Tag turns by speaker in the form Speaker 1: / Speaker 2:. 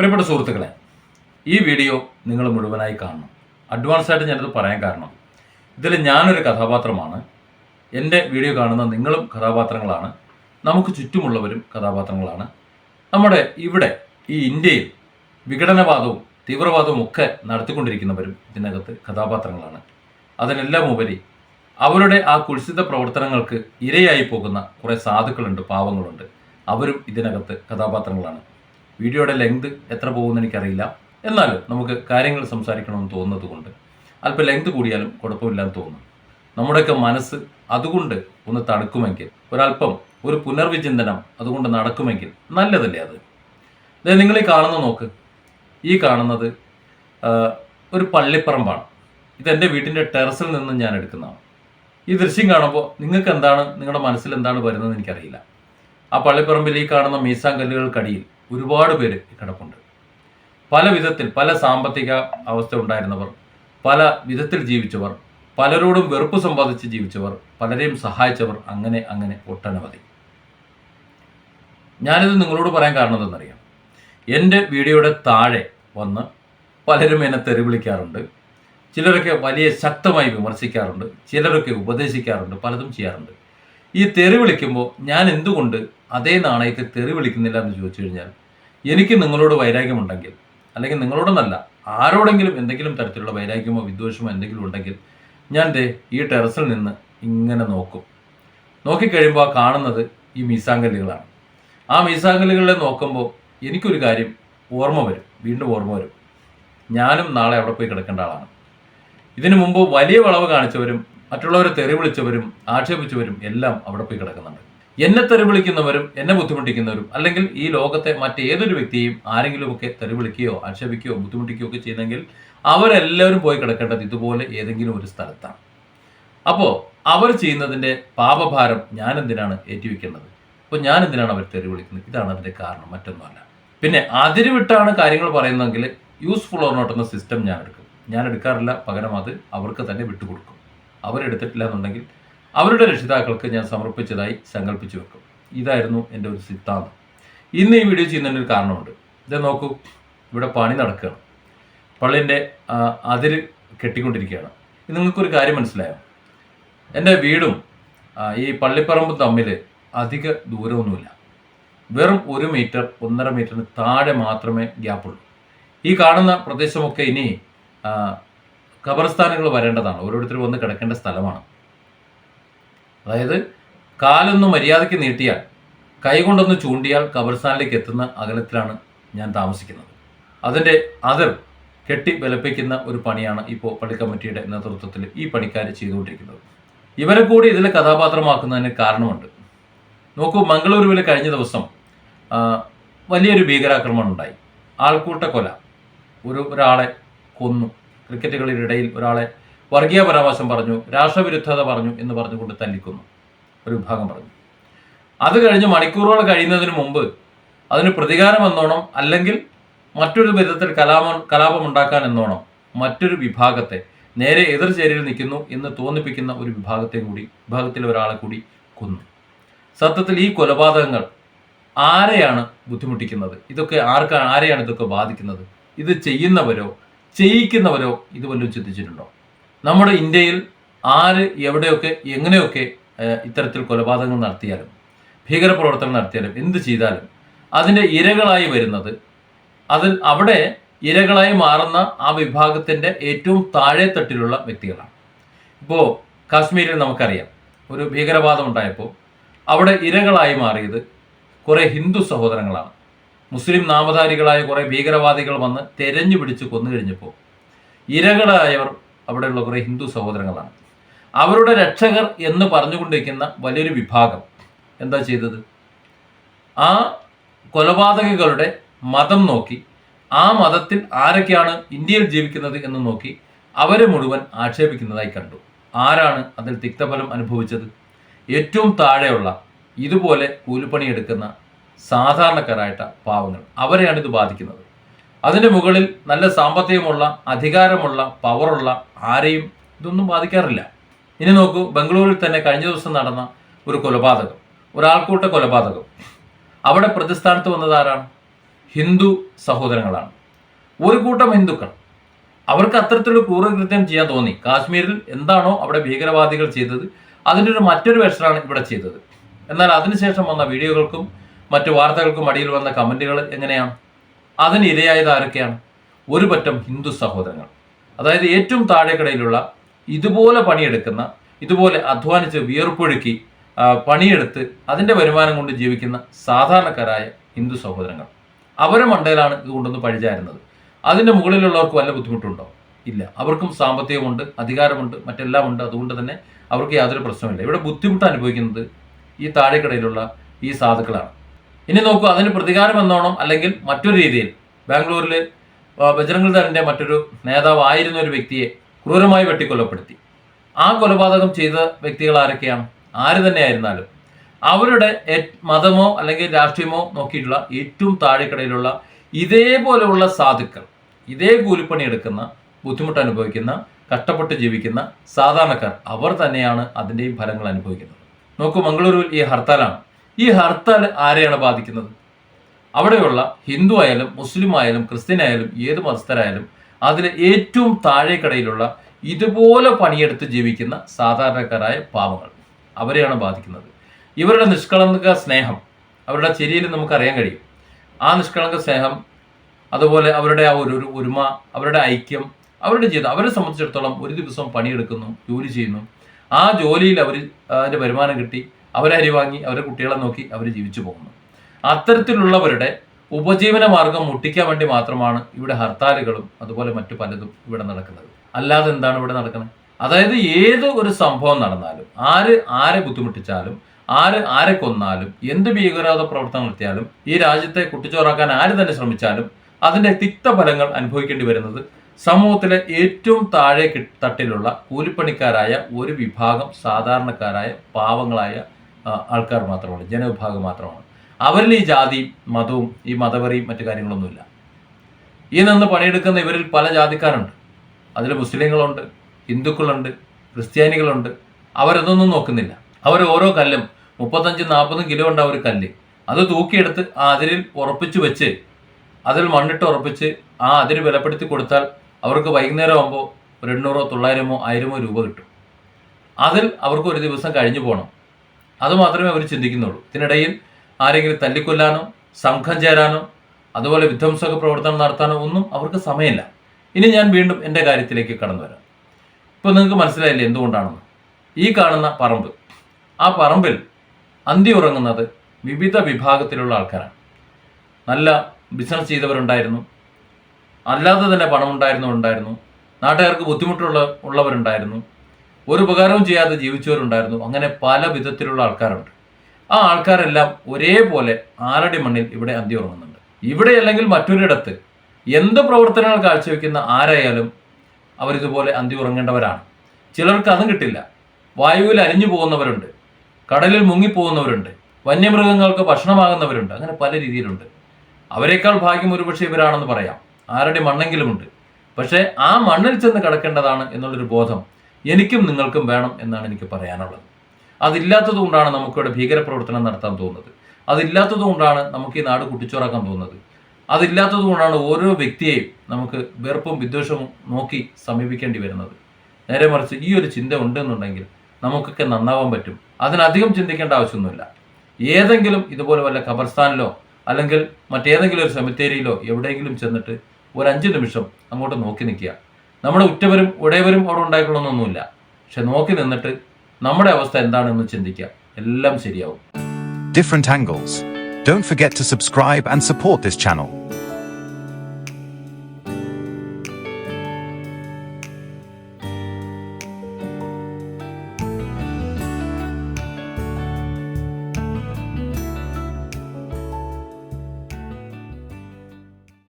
Speaker 1: പ്രിയപ്പെട്ട സുഹൃത്തുക്കളെ ഈ വീഡിയോ നിങ്ങൾ മുഴുവനായി കാണണം. അഡ്വാൻസ് ആയിട്ട് ഞാനിത് പറയാൻ കാരണം ഇതിൽ ഞാനൊരു കഥാപാത്രമാണ്. എന്റെ വീഡിയോ കാണുന്ന നിങ്ങളും കഥാപാത്രങ്ങളാണ്. നമുക്ക് ചുറ്റുമുള്ളവരും കഥാപാത്രങ്ങളാണ്. നമ്മുടെ ഇവിടെ ഈ ഇന്ത്യയിൽ വിഘടനവാദവും തീവ്രവാദവും ഒക്കെ നടത്തിക്കൊണ്ടിരിക്കുന്നവരും ഇതിനകത്ത് കഥാപാത്രങ്ങളാണ്. അതിനെല്ലാം ഉപരി അവരുടെ ആ കുൽസിത പ്രവർത്തനങ്ങൾക്ക് ഇരയായി പോകുന്ന കുറേ സാധുക്കളുണ്ട് പാവങ്ങളുണ്ട്. അവരും ഇതിനകത്ത് കഥാപാത്രങ്ങളാണ്. വീഡിയോയുടെ ലെങ്ത് എത്ര പോകുമെന്ന് എനിക്കറിയില്ല. എന്നാലും നമുക്ക് കാര്യങ്ങൾ സംസാരിക്കണമെന്ന് തോന്നുന്നത് കൊണ്ട് അല്പം ലെങ്ത് കൂടിയാലും കുഴപ്പമില്ലാന്ന് തോന്നുന്നു. നമ്മുടെയൊക്കെ മനസ്സ് അതുകൊണ്ട് ഒന്ന് തണുക്കുമെങ്കിൽ ഒരല്പം ഒരു പുനർവിചിന്തനം അതുകൊണ്ട് നടക്കുമെങ്കിൽ നല്ലതല്ലേ അത്? നിങ്ങൾ ഈ കാണുന്ന നോക്ക്. ഈ കാണുന്നത് ഒരു പള്ളിപ്പറമ്പാണ്. ഇതെന്റെ വീട്ടിന്റെ ടെറസിൽ നിന്ന് ഞാൻ എടുക്കുന്നതാണ്. ഈ ദൃശ്യം കാണുമ്പോൾ നിങ്ങൾക്ക് എന്താണ് നിങ്ങളുടെ മനസ്സിൽ എന്താണ് വരുന്നതെന്ന് എനിക്കറിയില്ല. ആ പള്ളിപ്പറമ്പിൽ ഈ കാണുന്ന മീസാങ്കല്ലുകൾക്കടിയിൽ ഒരുപാട് പേര് കിടപ്പുണ്ട്. പല വിധത്തിൽ പല സാമ്പത്തിക അവസ്ഥ ഉണ്ടായിരുന്നവർ പല വിധത്തിൽ ജീവിച്ചവർ പലരോടും വെറുപ്പ് സമ്പാദിച്ച് ജീവിച്ചവർ പലരെയും സഹായിച്ചവർ അങ്ങനെ അങ്ങനെ ഒട്ടനവധി. ഞാനിത് നിങ്ങളോട് പറയാൻ കാരണം എന്തെന്നറിയാം എന്റെ വീഡിയോയുടെ താഴെ വന്ന് പലരും എന്നെ തെറി വിളിക്കാറുണ്ട് ചിലരൊക്കെ വലിയ ശക്തമായി വിമർശിക്കാറുണ്ട്. ചിലരൊക്കെ ഉപദേശിക്കാറുണ്ട്. പലതും ചെയ്യാറുണ്ട്. ഈ തെറി വിളിക്കുമ്പോൾ ഞാൻ എന്തുകൊണ്ട് അതേ നാണയത്തെ തെറി വിളിക്കുന്നില്ല എന്ന് ചോദിച്ചു കഴിഞ്ഞാൽ എനിക്ക് നിങ്ങളോട് വൈരാഗ്യമുണ്ടെങ്കിൽ അല്ലെങ്കിൽ നിങ്ങളോടൊന്നല്ല ആരോടെങ്കിലും എന്തെങ്കിലും തരത്തിലുള്ള വൈരാഗ്യമോ വിദ്വേഷമോ എന്തെങ്കിലും ഉണ്ടെങ്കിൽ ഞാൻ ദേ ഈ ടെറസിൽ നിന്ന് ഇങ്ങനെ നോക്കും. നോക്കിക്കഴിയുമ്പോൾ ആ കാണുന്നത് ഈ മീസാങ്കല്ലുകളാണ് ആ മീസാങ്കല്ലുകളെ നോക്കുമ്പോൾ എനിക്കൊരു കാര്യം ഓർമ്മ വരും വീണ്ടും ഓർമ്മ വരും. ഞാനും നാളെ അവിടെ പോയി കിടക്കേണ്ട ആളാണ്. ഇതിനു മുമ്പ് വലിയ വളവ് കാണിച്ചവരും മറ്റുള്ളവരെ തെറി വിളിച്ചവരും ആക്ഷേപിച്ചവരും എല്ലാം അവിടെ പോയി കിടക്കുന്നുണ്ട്. എന്നെ തെറി വിളിക്കുന്നവരും എന്നെ ബുദ്ധിമുട്ടിക്കുന്നവരും അല്ലെങ്കിൽ ഈ ലോകത്തെ മറ്റേതൊരു വ്യക്തിയും ആരെങ്കിലുമൊക്കെ തെറി വിളിക്കുകയോ ആക്ഷേപിക്കുകയോ ബുദ്ധിമുട്ടിക്കുകയോ ഒക്കെ ചെയ്യുന്നെങ്കിൽ അവരെല്ലാവരും പോയി കിടക്കേണ്ടത് ഇതുപോലെ ഏതെങ്കിലും ഒരു സ്ഥലത്താണ്. അപ്പോൾ അവർ ചെയ്യുന്നതിന്റെ പാപഭാരം ഞാൻ എന്തിനാണ് ഏറ്റുവെക്കേണ്ടത്? അപ്പോൾ ഞാൻ എന്തിനാണ് അവർ തെറി വിളിക്കുന്നത് ഇതാണ് അതിന്റെ കാരണം മറ്റൊന്നുമല്ല. പിന്നെ അതിരുവിട്ടാണ് കാര്യങ്ങൾ പറയുന്നതെങ്കിൽ യൂസ്ഫുൾ ഓർ നോട്ട് എന്ന സിസ്റ്റം ഞാൻ എടുക്കും. ഞാൻ എടുക്കാറില്ല പകരം അത് അവർക്ക് തന്നെ വിട്ടുകൊടുക്കും. അവരെടുത്തിട്ടില്ല എന്നുണ്ടെങ്കിൽ അവരുടെ രക്ഷിതാക്കൾക്ക് ഞാൻ സമർപ്പിച്ചതായി സങ്കല്പിച്ചു വെക്കും. ഇതായിരുന്നു എന്റെ ഒരു സിദ്ധാന്തം. ഇന്ന് ഈ വീഡിയോ ചെയ്യുന്നതിന് ഒരു കാരണമുണ്ട്. ഇത് നോക്കൂ ഇവിടെ പണി നടക്കുകയാണ്. പള്ളിന്റെ അതിര് കെട്ടിക്കൊണ്ടിരിക്കുകയാണ്. ഇത് നിങ്ങൾക്കൊരു കാര്യം മനസ്സിലായോ? എന്റെ വീടും ഈ പള്ളിപ്പറമ്പും തമ്മിൽ അധിക ദൂരമൊന്നുമില്ല. വെറും ഒരു മീറ്റർ ഒന്നര മീറ്ററിന് താഴെ മാത്രമേ ഗ്യാപ്പുള്ളൂ. ഈ കാണുന്ന പ്രദേശമൊക്കെ ഇനി ഖബർസ്ഥാനുകൾ വരേണ്ടതാണ്. ഓരോരുത്തരും വന്ന് കിടക്കേണ്ട സ്ഥലമാണ്. അതായത് കാലൊന്ന് മര്യാദയ്ക്ക് നീട്ടിയാൽ കൈകൊണ്ടൊന്ന് ചൂണ്ടിയാൽ ഖബർസ്ഥാനിലേക്ക് എത്തുന്ന അകലത്തിലാണ് ഞാൻ താമസിക്കുന്നത്. അതിന്റെ അതിർ കെട്ടി ബലപ്പിക്കുന്ന ഒരു പണിയാണ് ഇപ്പോൾ പള്ളി കമ്മിറ്റിയുടെ നേതൃത്വത്തിൽ ഈ പണിക്കാർ ചെയ്തുകൊണ്ടിരിക്കുന്നത്. ഇവരെ കൂടി ഇതിൽ കഥാപാത്രമാക്കുന്നതിന് കാരണമുണ്ട്. നോക്കൂ മംഗളൂരുവിൽ കഴിഞ്ഞ ദിവസം വലിയൊരു ഭീകരാക്രമണം ഉണ്ടായി. ആൾക്കൂട്ട കൊല ഒരു ഒരാളെ കൊന്നു. ക്രിക്കറ്റ് കളിയുടെ ഇടയിൽ ഒരാളെ വർഗീയ പരാമർശം പറഞ്ഞു രാഷ്ട്രവിരുദ്ധത പറഞ്ഞു എന്ന് പറഞ്ഞുകൊണ്ട് തല്ലിക്കുന്നു. ഒരു വിഭാഗം പറഞ്ഞു. അത് കഴിഞ്ഞ് മണിക്കൂറുകൾ കഴിയുന്നതിന് മുമ്പ് അതിന് പ്രതികാരം എന്നോണം അല്ലെങ്കിൽ മറ്റൊരു വിധത്തിൽ കലാപം കലാപം ഉണ്ടാക്കാൻ എന്നോണം മറ്റൊരു വിഭാഗത്തെ നേരെ എതിർചേരിയിൽ നിൽക്കുന്നു എന്ന് തോന്നിപ്പിക്കുന്ന ഒരു വിഭാഗത്തെ കൂടി വിഭാഗത്തിലെ ഒരാളെ കൂടി കൊന്നു. സത്യത്തിൽ ഈ കൊലപാതകങ്ങൾ ആരെയാണ് ബുദ്ധിമുട്ടിക്കുന്നത്? ഇതൊക്കെ ആർക്കാണ് ആരെയാണ് ഇതൊക്കെ ബാധിക്കുന്നത്? ഇത് ചെയ്യുന്നവരോ ചെയ്യിക്കുന്നവരോ ഇത് വല്ലതും ചിന്തിച്ചിട്ടുണ്ടോ? നമ്മുടെ ഇന്ത്യയിൽ ആര് എവിടെയൊക്കെ എങ്ങനെയൊക്കെ ഇത്തരത്തിൽ കൊലപാതകങ്ങൾ നടത്തിയാലും ഭീകരപ്രവർത്തനം നടത്തിയാലും എന്ത് ചെയ്താലും അതിന്റെ ഇരകളായി വരുന്നത് അതിൽ അവിടെ ഇരകളായി മാറുന്ന ആ വിഭാഗത്തിന്റെ ഏറ്റവും താഴെ തട്ടിലുള്ള വ്യക്തികളാണ്. ഇപ്പോൾ കാശ്മീരിൽ നമുക്കറിയാം ഒരു ഭീകരവാദം ഉണ്ടായപ്പോൾ അവിടെ ഇരകളായി മാറിയത് കുറേ ഹിന്ദു സഹോദരങ്ങളാണ്. മുസ്ലിം നാമധാരികളായ കുറേ ഭീകരവാദികൾ വന്ന് തെരഞ്ഞു പിടിച്ച് കൊന്നു കഴിഞ്ഞപ്പോൾ ഇരകളായവർ അവിടെയുള്ള കുറേ ഹിന്ദു സഹോദരങ്ങളാണ്. അവരുടെ രക്ഷകർ എന്ന് പറഞ്ഞുകൊണ്ടിരിക്കുന്ന വലിയൊരു വിഭാഗം എന്താ ചെയ്തത്? ആ കൊലപാതകങ്ങളുടെ മതം നോക്കി ആ മതത്തിൽ ആരൊക്കെയാണ് ഇന്ത്യയിൽ ജീവിക്കുന്നത് എന്ന് നോക്കി അവരെ മുഴുവൻ ആക്ഷേപിക്കുന്നതായി കണ്ടു. ആരാണ് അതിൽ തിക്തഫലം അനുഭവിച്ചത്? ഏറ്റവും താഴെയുള്ള ഇതുപോലെ കൂലിപ്പണിയെടുക്കുന്ന സാധാരണക്കാരായിട്ട പാവങ്ങൾ. അവരെയാണ് ഇത് ബാധിക്കുന്നത്. അതിന്റെ മുകളിൽ നല്ല സാമ്പത്തികമുള്ള അധികാരമുള്ള പവറുള്ള ആരെയും ഇതൊന്നും ബാധിക്കാറില്ല. ഇനി നോക്കൂ ബംഗളൂരിൽ തന്നെ കഴിഞ്ഞ ദിവസം നടന്ന ഒരു കൊലപാതകം. ഒരാൾക്കൂട്ട കൊലപാതകം. അവിടെ പ്രതിസ്ഥാനത്ത് വന്നത് ആരാണ്? ഹിന്ദു സഹോദരങ്ങളാണ്. ഒരു കൂട്ടം ഹിന്ദുക്കൾ. അവർക്ക് അത്തരത്തിലൊരു ക്രൂരകൃത്യം ചെയ്യാൻ തോന്നി. കാശ്മീരിൽ എന്താണോ അവിടെ ഭീകരവാദികൾ ചെയ്തത് അതിന്റെ ഒരു മറ്റൊരു വെർഷനാണ് ഇവിടെ ചെയ്തത്. എന്നാൽ അതിനുശേഷം വന്ന വീഡിയോകൾക്കും മറ്റു വാർത്തകൾക്കും അടിയിൽ വന്ന കമന്റുകൾ എങ്ങനെയാണ്? അതിന് ഇരയായത് ആരൊക്കെയാണ്? ഒരു പറ്റം ഹിന്ദു സഹോദരങ്ങൾ. അതായത് ഏറ്റവും താഴെക്കിടയിലുള്ള ഇതുപോലെ പണിയെടുക്കുന്ന ഇതുപോലെ അധ്വാനിച്ച് വിയർപ്പൊഴുക്കി പണിയെടുത്ത് അതിന്റെ വരുമാനം കൊണ്ട് ജീവിക്കുന്ന സാധാരണക്കാരായ ഹിന്ദു സഹോദരങ്ങൾ. അവരെ മണ്ടയിലാണ് ഇത് കൊണ്ടൊന്ന് പഴിചാരുന്നത്. അതിന്റെ മുകളിലുള്ളവർക്ക് വല്ല ബുദ്ധിമുട്ടുണ്ടോ? ഇല്ല. അവർക്കും സാമ്പത്തികമുണ്ട് അധികാരമുണ്ട് മറ്റെല്ലാം ഉണ്ട്. അതുകൊണ്ട് തന്നെ അവർക്ക് യാതൊരു പ്രശ്നമില്ല ഇവിടെ ബുദ്ധിമുട്ട് അനുഭവിക്കുന്നത് ഈ താഴെക്കിടയിലുള്ള ഈ സാധുക്കളാണ്. ഇനി നോക്കൂ അതിന് പ്രതികാരം എന്നോണം അല്ലെങ്കിൽ മറ്റൊരു രീതിയിൽ ബാംഗ്ലൂരിൽ ബജ്രംഗൽ ദളിന്റെ മറ്റൊരു നേതാവായിരുന്ന ഒരു വ്യക്തിയെ ക്രൂരമായി വെട്ടിക്കൊലപ്പെടുത്തി. ആ കൊലപാതകം ചെയ്ത വ്യക്തികൾ ആരൊക്കെയാണ്? ആര് തന്നെ ആയിരുന്നാലും അവരുടെ മതമോ അല്ലെങ്കിൽ രാഷ്ട്രീയമോ നോക്കിയിട്ടുള്ള ഏറ്റവും താഴെക്കടയിലുള്ള ഇതേപോലെയുള്ള സാധുക്കൾ ഇതേ കൂലിപ്പണി എടുക്കുന്ന ബുദ്ധിമുട്ട് അനുഭവിക്കുന്ന കഷ്ടപ്പെട്ട് ജീവിക്കുന്ന സാധാരണക്കാർ അവർ തന്നെയാണ് അതിന്റെയും ഫലങ്ങൾ അനുഭവിക്കുന്നത്. നോക്കൂ മംഗളൂരുവിൽ ഈ ഹർത്താലാണ്. ഈ ഹർത്താൽ ആരെയാണ് ബാധിക്കുന്നത്? അവിടെയുള്ള ഹിന്ദു ആയാലും മുസ്ലിം ആയാലും ക്രിസ്ത്യൻ ആയാലും ഏത് മതസ്ഥരായാലും അതിൽ ഏറ്റവും താഴേക്കടയിലുള്ള ഇതുപോലെ പണിയെടുത്ത് ജീവിക്കുന്ന സാധാരണക്കാരായ പാവങ്ങൾ അവരെയാണ് ബാധിക്കുന്നത്. ഇവരുടെ നിഷ്കളങ്ക സ്നേഹം അവരുടെ ചെരിയിൽ നമുക്കറിയാൻ കഴിയും. ആ നിഷ്കളങ്ക സ്നേഹം അതുപോലെ അവരുടെ ആ ഒരു ഒരു ഒരുമ അവരുടെ ഐക്യം അവരുടെ ജീവിതം അവരെ സംബന്ധിച്ചിടത്തോളം ഒരു ദിവസം പണിയെടുക്കുന്നു ജോലി ചെയ്യുന്നു. ആ ജോലിയിൽ അവർ അതിന്റെ വരുമാനം കിട്ടി. അവരെ അരി വാങ്ങി അവരുടെ കുട്ടികളെ നോക്കി അവർ ജീവിച്ചു പോകുന്നു. അത്തരത്തിലുള്ളവരുടെ ഉപജീവന മാർഗം മുട്ടിക്കാൻ വേണ്ടി മാത്രമാണ് ഇവിടെ ഹർത്താലുകളും അതുപോലെ മറ്റു പലതും ഇവിടെ നടക്കുന്നത്. അല്ലാതെ എന്താണ് ഇവിടെ നടക്കുന്നത് അതായത് ഏത് ഒരു സംഭവം നടന്നാലും ആര് ആരെ ബുദ്ധിമുട്ടിച്ചാലും ആര് ആരെ കൊന്നാലും എന്ത് ഭീകരവാദ പ്രവർത്തനം നടത്തിയാലും ഈ രാജ്യത്തെ കുട്ടിച്ചോറാക്കാൻ ആര് തന്നെ ശ്രമിച്ചാലും അതിന്റെ തിക്തഫലങ്ങൾ അനുഭവിക്കേണ്ടി വരുന്നത് സമൂഹത്തിലെ ഏറ്റവും താഴെ തട്ടിലുള്ള കൂലിപ്പണിക്കാരായ ഒരു വിഭാഗം സാധാരണക്കാരായ പാവങ്ങളായ ആൾക്കാർ മാത്രമാണ് ജനവിഭാഗം മാത്രമാണ്. അവരിൽ ഈ ജാതി മതവും ഈ മതവെറിയും മറ്റു കാര്യങ്ങളൊന്നുമില്ല. ഈ നിന്ന് പണിയെടുക്കുന്ന ഇവരിൽ പല ജാതിക്കാരുണ്ട്. അതിൽ മുസ്ലിങ്ങളുണ്ട് ഹിന്ദുക്കളുണ്ട് ക്രിസ്ത്യാനികളുണ്ട്. അവരതൊന്നും നോക്കുന്നില്ല. അവർ ഓരോ കല്ലും മുപ്പത്തഞ്ച് നാൽപ്പതും കിലോ ഉണ്ട് ഒരു കല്ല്. അത് തൂക്കിയെടുത്ത് ആ അതിരിൽ ഉറപ്പിച്ചു വെച്ച് അതിൽ മണ്ണിട്ട് ഉറപ്പിച്ച് ആ അതിര് വിലപ്പെടുത്തി കൊടുത്താൽ അവർക്ക് വൈകുന്നേരം ആകുമ്പോൾ ഒരു എണ്ണൂറോ തൊള്ളായിരമോ ആയിരമോ രൂപ കിട്ടും. അതിൽ അവർക്ക് ഒരു ദിവസം കഴിഞ്ഞു പോകണം അത് മാത്രമേ അവർ ചിന്തിക്കുന്നുള്ളൂ. ഇതിനിടയിൽ ആരെങ്കിലും തല്ലിക്കൊല്ലാനോ സംഘം ചേരാനോ അതുപോലെ വിധ്വംസക പ്രവർത്തനം നടത്താനോ ഒന്നും അവർക്ക് സമയമില്ല. ഇനി ഞാൻ വീണ്ടും എന്റെ കാര്യത്തിലേക്ക് കടന്നു വരാം. ഇപ്പോൾ നിങ്ങൾക്ക് മനസ്സിലായില്ലേ എന്തുകൊണ്ടാണെന്ന്? ഈ കാണുന്ന പറമ്പ്. ആ പറമ്പിൽ അന്തി ഉറങ്ങുന്നത് വിവിധ വിഭാഗത്തിലുള്ള ആൾക്കാരാണ്. നല്ല ബിസിനസ് ചെയ്തവരുണ്ടായിരുന്നു. അല്ലാതെ തന്നെ പണമുണ്ടായിരുന്നവരുണ്ടായിരുന്നു. നാട്ടുകാർക്ക് ബുദ്ധിമുട്ടുള്ള ഉള്ളവരുണ്ടായിരുന്നു. ഒരു ഉപകാരവും ചെയ്യാതെ ജീവിച്ചവരുണ്ടായിരുന്നു. അങ്ങനെ പല വിധത്തിലുള്ള ആൾക്കാരുണ്ട്. ആ ആൾക്കാരെല്ലാം ഒരേപോലെ ആരടി മണ്ണിൽ ഇവിടെ അന്തി ഉറങ്ങുന്നുണ്ട് ഇവിടെ അല്ലെങ്കിൽ മറ്റൊരിടത്ത് എന്ത് പ്രവർത്തനങ്ങൾ കാഴ്ചവെക്കുന്ന ആരായാലും അവരിതുപോലെ അന്തി ഉറങ്ങേണ്ടവരാണ് ചിലർക്ക് അതും കിട്ടില്ല. വായുവിൽ അലിഞ്ഞു പോകുന്നവരുണ്ട്. കടലിൽ മുങ്ങിപ്പോകുന്നവരുണ്ട്. വന്യമൃഗങ്ങൾക്ക് ഭക്ഷണമാകുന്നവരുണ്ട്. അങ്ങനെ പല രീതിയിലുണ്ട്. അവരെക്കാൾ ഭാഗ്യം ഒരുപക്ഷെ ഇവരാണെന്ന് പറയാം. ആരുടെ മണ്ണെങ്കിലുമുണ്ട് പക്ഷേ ആ മണ്ണിൽ ചെന്ന് കിടക്കേണ്ടതാണ് എന്നുള്ളൊരു ബോധം എനിക്കും നിങ്ങൾക്കും വേണം എന്നാണ് എനിക്ക് പറയാനുള്ളത്. അതില്ലാത്തത് കൊണ്ടാണ് നമുക്കിവിടെ ഭീകരപ്രവർത്തനം നടത്താൻ തോന്നുന്നത്. അതില്ലാത്തത് കൊണ്ടാണ് നമുക്ക് ഈ നാട് കുട്ടിച്ചോറാക്കാൻ തോന്നുന്നത്. അതില്ലാത്തത് കൊണ്ടാണ് ഓരോ വ്യക്തിയെയും നമുക്ക് വെറുപ്പും വിദ്വേഷവും നോക്കി സമീപിക്കേണ്ടി വരുന്നത്. നേരെ മറിച്ച് ഈ ഒരു ചിന്ത ഉണ്ടെന്നുണ്ടെങ്കിൽ നമുക്കൊക്കെ നന്നാവാൻ പറ്റും. അതിനധികം ചിന്തിക്കേണ്ട ആവശ്യമൊന്നുമില്ല. ഏതെങ്കിലും ഇതുപോലെ വല്ല ഖബർസ്ഥാനിലോ അല്ലെങ്കിൽ മറ്റേതെങ്കിലും ഒരു സെമിത്തേരിയിലോ എവിടെയെങ്കിലും ചെന്നിട്ട് ഒരു അഞ്ച് നിമിഷം അങ്ങോട്ട് നോക്കി നിൽക്കുക. നമ്മുടെ ഉറ്റവരും ഉടയവരും അവിടെ ഉണ്ടായിക്കൊള്ളണമെന്നൊന്നുമില്ല. പക്ഷെ നോക്കി നിന്നിട്ട് നമ്മുടെ അവസ്ഥ എന്താണെന്ന് ചിന്തിക്കുക എല്ലാം ശരിയാവും.
Speaker 2: Different angles Don't forget to subscribe and support this channel.